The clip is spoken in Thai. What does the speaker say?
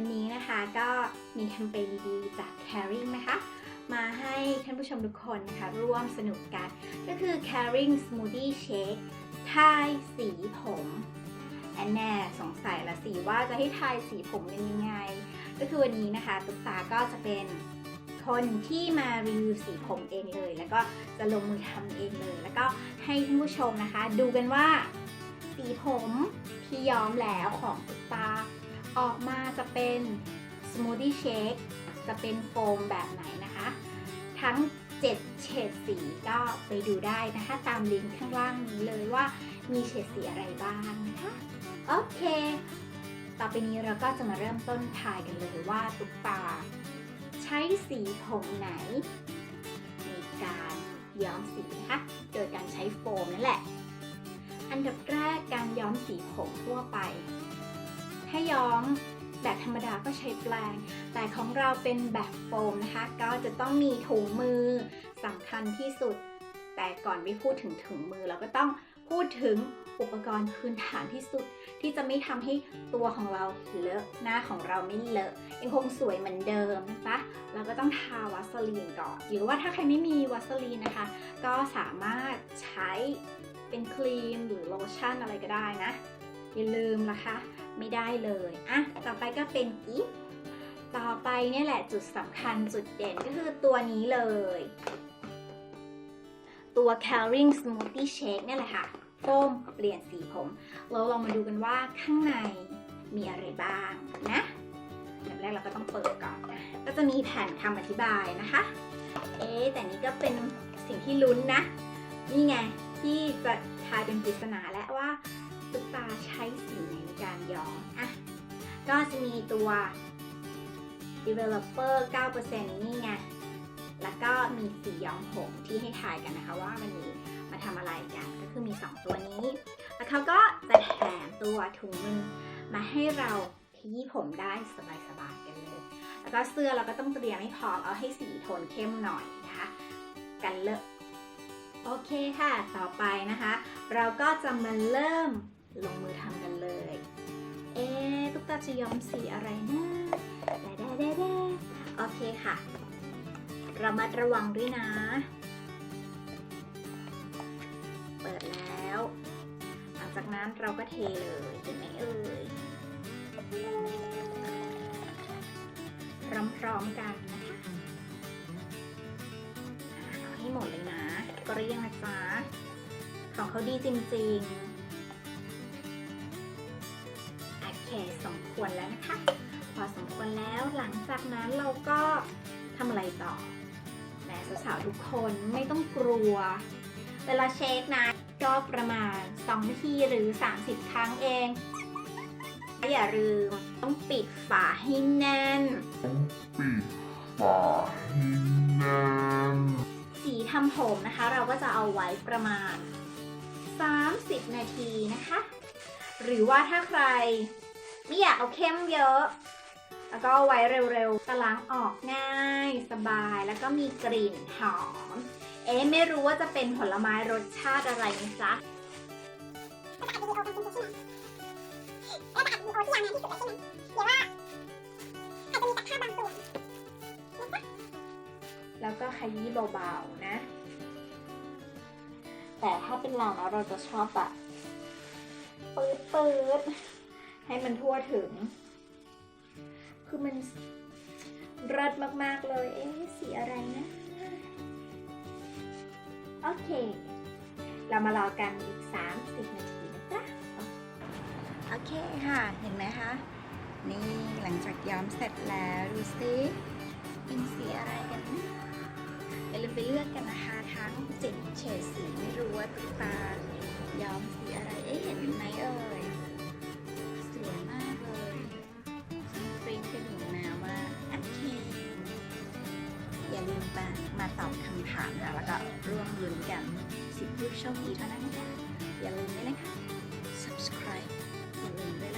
วันนี้นะคะก็มีแคมเปญดีๆ จาก Caring นะคะ มาให้ท่านผู้ชมทุกคนนะคะร่วมสนุกกัน ก็คือ Caring Smoothie Shake ทายสีผมแอนแน่สงสัยละสิว่าจะให้ทายสีผมเป็นยังไง ก็คือวันนี้นะคะตุ๊กตาก็จะเป็นคนที่มารีวิวสีผมเองเลย แล้วก็จะลงมือทำเองเลย แล้วก็ให้ท่านผู้ชมนะคะ ดูกันว่าสีผมที่ย้อมแล้วของตุ๊กตา ออกมาจะเป็นสมูทตี้เชคจะเป็นโฟมแบบไหนนะคะ ทั้ง 7 เฉดสีก็ไปดูได้นะคะ ตามลิงก์ข้างล่างนี้เลยว่ามีเฉดสีอะไรบ้างนะคะ โอเค ต่อไปนี้เราก็จะมาเริ่มต้นทายกันเลยว่าตุ๊กตา ใช้สีผมไหน ในการย้อมสีนะคะ โดยการใช้โฟมนั่นแหละ อันดับแรกการย้อมสีผมทั่วไป ถ้าย้อมแบบธรรมดาก็ใช้แปลง แต่ของเราเป็นแบบโฟมนะคะ ก็จะต้องมีถุงมือสำคัญที่สุด แต่ก่อนไม่พูดถึงถุงมือเราก็ต้องพูดถึงอุปกรณ์พื้นฐานที่สุด ที่จะไม่ทำให้ตัวของเราเลอะหน้าของเราไม่เลอะยังคงสวยเหมือนเดิมนะคะเราก็ต้องทาวัสลีนก่อน หรือว่าถ้าใครไม่มีวัสลีนนะคะ ก็สามารถใช้เป็นครีมหรือโลชั่นอะไรก็ได้นะอย่าลืมนะคะ ไม่ได้เลยอะต่อไปก็เป็นกิฟต่อไปเนี่ยแหละจุดสำคัญจุดเด่นก็คือตัวนี้เลย ตัว Caring Smoothie Shake เนี่ยแหละค่ะโฟมเปลี่ยนสีผมเราลองมาดูกันว่าข้างในมีอะไรบ้างนะอย่างแรกเราก็ต้องเปิดก่อนนะก็จะมีแผ่นคำอธิบายนะคะ เอ๊แต่นี้ก็เป็นสิ่งที่ลุ้นนะ นี่ไงที่จะทายเป็นปริศนาและว่า ตุ๊กตาใช้สีไหนในการย้อมอะก็จะมีตัว developer 9%นี่ไง แล้วก็มีสีย้อมผมที่ให้ทายกันนะคะว่ามันมีมาทำอะไรกัน ก็คือมี 2 ตัวนี้ แล้วเขาก็จะแถมตัวถุงมือมาให้เราขยี้ผมได้สบายๆกันเลย แล้วก็เสื้อเราก็ต้องเตรียมให้พร้อมเอาให้สีโทนเข้มหน่อยนะคะ กันเลอะโอเคค่ะ ต่อไปนะคะ เราก็จะมาเริ่ม ลงมือทำกันเลย เอ๊ะตุ๊กตาจะย้อมสีอะไรนะแดแดแดแดโอเคค่ะ ระมัดระวังด้วยนะ เปิดแล้ว หลังจากนั้นเราก็เทเลยเห็นไหมเอ่ยพร้อมๆกันนะคะให้หมดเลยนะ ก็เรียงนะจ๊ะของเขาดีจริงๆ ควรแล้วนะคะ พอสมควรแล้วหลังจากนั้นเราก็ทำอะไรต่อแหมสาวๆทุกคนไม่ต้องกลัว เวลาเช็คนะก็ประมาณ2นาทีหรือ 30 ครั้งเอง อย่าลืมต้องปิดฝาให้แน่น ปิดฝาให้แน่น สีทำผมนะคะ เราก็จะเอาไว้ประมาณ 30 นาทีนะคะ หรือว่าถ้าใคร ไม่อยากเอาเข้มเยอะ แล้วก็ไว้เร็วๆตะล้างออกง่ายสบายแล้วก็มีกลิ่นหอม เอ๊ะไม่รู้ว่าจะเป็นผลไม้รสชาติอะไรนะจ๊ะแล้วก็ขยี้เบาๆนะ แต่ถ้าเป็นเราเนาะเราจะชอบแบบปืดปืดๆ ให้มันทั่วถึง คือมันเริดมาก ๆ เลย เอ๊ะ สีอะไรนะ โอเค เรามารอกันอีก 30 นาทีนะจ๊ะ โอเคค่ะ เห็นไหมคะ นี่หลังจากย้อมเสร็จแล้ว ดูสิเป็นสีอะไรกันนะอย่าลืมไปเลือกกันนะคะ ทั้งเจ็ดเฉดสีไม่รู้ว่าตุ๊กตา อย่าลืมมามาตอบคำถามนะแล้วก็ร่วมลุ้นกันสิบผู้โชคดีเท่านั้นนะคะอย่าลืมด้วยนะคะ subscribe อย่าลืมด้วยนะ